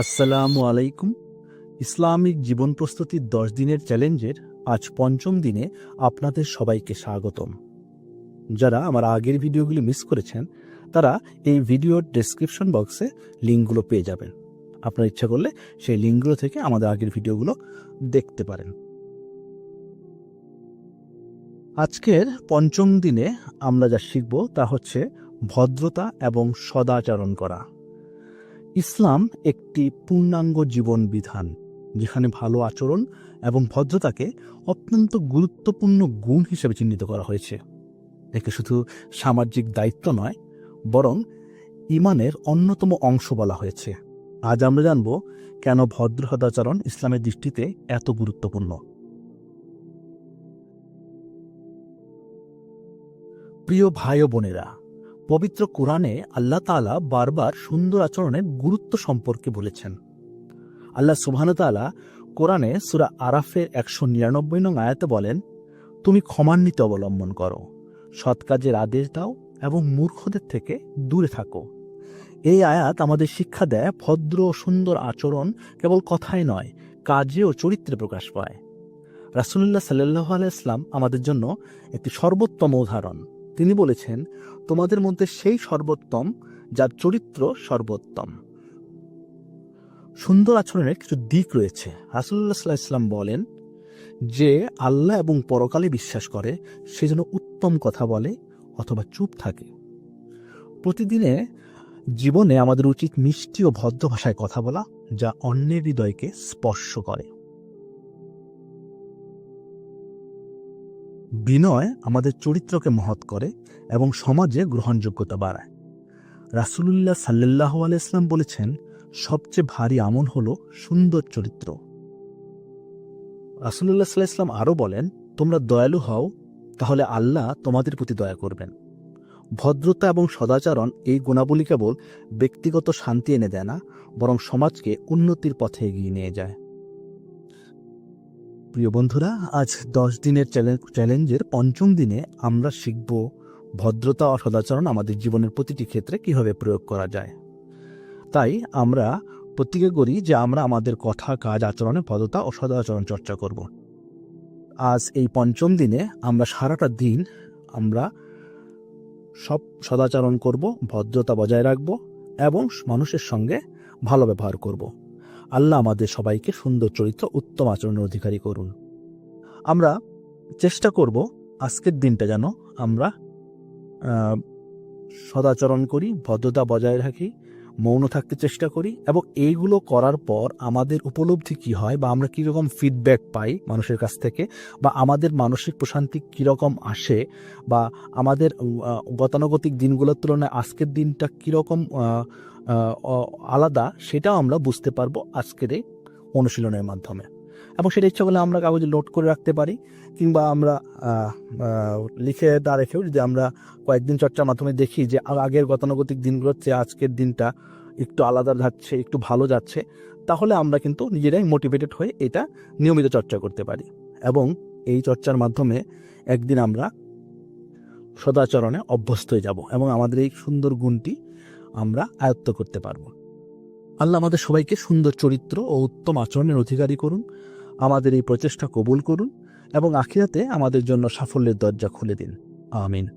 আসসালামু আলাইকুম। ইসলামিক জীবন প্রস্তুতির দশ দিনের চ্যালেঞ্জের আজ পঞ্চম দিনে আপনাদের সবাইকে স্বাগতম। যারা আমার আগের ভিডিওগুলি মিস করেছেন, তারা এই ভিডিওর ডেসক্রিপশন বক্সে লিঙ্কগুলো পেয়ে যাবেন। আপনার ইচ্ছা করলে সেই লিঙ্কগুলো থেকে আমাদের আগের ভিডিওগুলো দেখতে পারেন। আজকের পঞ্চম দিনে আমরা যা শিখব তা হচ্ছে ভদ্রতা এবং সদাচরণ করা। ইসলাম একটি পূর্ণাঙ্গ জীবন বিধান যেখানে ভালো আচরণ এবং ভদ্রতাকে অত্যন্ত গুরুত্বপূর্ণ গুণ হিসেবে চিহ্নিত করা হয়েছে। একে শুধু সামাজিক দায়িত্ব নয়, বরং ইমানের অন্যতম অংশ বলা হয়েছে। আজ আমরা জানব কেন ভদ্র সদাচরণ ইসলামের দৃষ্টিতে এত গুরুত্বপূর্ণ। প্রিয় ভাই বোনেরা পবিত্র কোরআনে আল্লাহ তাআলা বারবার সুন্দর আচরণের গুরুত্ব সম্পর্কে বলেছেন। আল্লাহ সুবহানতালা কোরআনে সুরা আরাফের একশো নিরানব্বই নং আয়াতে বলেন, তুমি ক্ষমান্বিত অবলম্বন করো, সৎ কাজের আদেশ দাও এবং মূর্খদের থেকে দূরে থাকো। এই আয়াত আমাদের শিক্ষা দেয় ভদ্র ও সুন্দর আচরণ কেবল কথায় নয়, কাজে ও চরিত্রে প্রকাশ পায়। রাসুল্লাহ সাল্লাহ আলাইসলাম আমাদের জন্য একটি সর্বোত্তম উদাহরণ। তিনি বলেছেন, তোমাদের মধ্যে সেই সর্বোত্তম, যার চরিত্র সর্বোত্তম। সুন্দর আচরণের কিছু দিক রয়েছে। রাসুল্লাহ সাল্লাহ ইসলাম বলেন যে, আল্লাহ এবং পরকালে বিশ্বাস করে, সে যেন উত্তম কথা বলে অথবা চুপ থাকে। প্রতিদিনে জীবনে আমাদের উচিত মিষ্টি ও ভদ্র ভাষায় কথা বলা, যা অন্যের হৃদয়কে স্পর্শ করে। বিনয় আমাদের চরিত্রকে মহৎ করে এবং সমাজে গ্রহণযোগ্যতা বাড়ায়। রাসুলুল্লাহ সাল্লাহ আলাইসলাম বলেছেন, সবচেয়ে ভারী আমল হল সুন্দর চরিত্র। রাসুলুল্লাহ সাল্লাহ ইসলাম আরও বলেন, তোমরা দয়ালু হও, তাহলে আল্লাহ তোমাদের প্রতি দয়া করবেন। ভদ্রতা এবং সদাচরণ এই গুণাবলী কেবল ব্যক্তিগত শান্তি এনে দেয় না, বরং সমাজকে উন্নতির পথে এগিয়ে নিয়ে যায়। প্রিয় বন্ধুরা, আজ দশ দিনের চ্যালেঞ্জের পঞ্চম দিনে আমরা শিখব ভদ্রতা ও সদাচরণ আমাদের জীবনের প্রতিটি ক্ষেত্রে কীভাবে প্রয়োগ করা যায়। তাই আমরা প্রত্যেকে করি যে আমরা আমাদের কথা, কাজ, আচরণে ভদ্রতা ও সদাচরণ চর্চা করব। আজ এই পঞ্চম দিনে আমরা সারাটা দিন আমরা সব সদাচরণ করব, ভদ্রতা বজায় রাখব এবং মানুষের সঙ্গে ভালো ব্যবহার করব। আল্লাহ আমাদের সবাইকে সুন্দর চরিত্র, উত্তম আচরণের অধিকারী করুন। আমরা চেষ্টা করব আজকের দিনটা যেন আমরা সদাচরণ করি, ভদ্রতা বজায় রাখি, মৌন থাকতে চেষ্টা করি এবং এইগুলো করার পর আমাদের উপলব্ধি কি হয় বা আমরা কীরকম ফিডব্যাক পাই মানুষের কাছ থেকে বা আমাদের মানসিক প্রশান্তি কীরকম আসে বা আমাদের গতানুগতিক দিনগুলোর তুলনায় আজকের দিনটা কীরকম আলাদা, সেটাও আমরা বুঝতে পারব আজকের এই অনুশীলনের মাধ্যমে। এবং সেটা ইচ্ছা করলে আমরা কাগজে নোট করে রাখতে পারি, কিংবা আমরা লিখে তা রেখেও যদি আমরা কয়েকদিন চর্চার মাধ্যমে দেখি যে আগের গতানুগতিক দিনগুলোর চেয়ে আজকের দিনটা একটু আলাদা যাচ্ছে, একটু ভালো যাচ্ছে, তাহলে আমরা কিন্তু নিজেরাই মোটিভেটেড হয়ে এটা নিয়মিত চর্চা করতে পারি। এবং এই চর্চার মাধ্যমে একদিন আমরা সদাচরণে অভ্যস্ত হয়ে যাব। এবং আমাদের এই সুন্দর গুণটি আমরা আয়ত্ত করতে পারব। আল্লাহ আমাদের সবাইকে সুন্দর চরিত্র ও উত্তম আচরণের অধিকারী করুন, আমাদের এই প্রচেষ্টা কবুল করুন এবং আখিরাতে আমাদের জন্য সাফল্যের দরজা খুলে দিন। আমিন।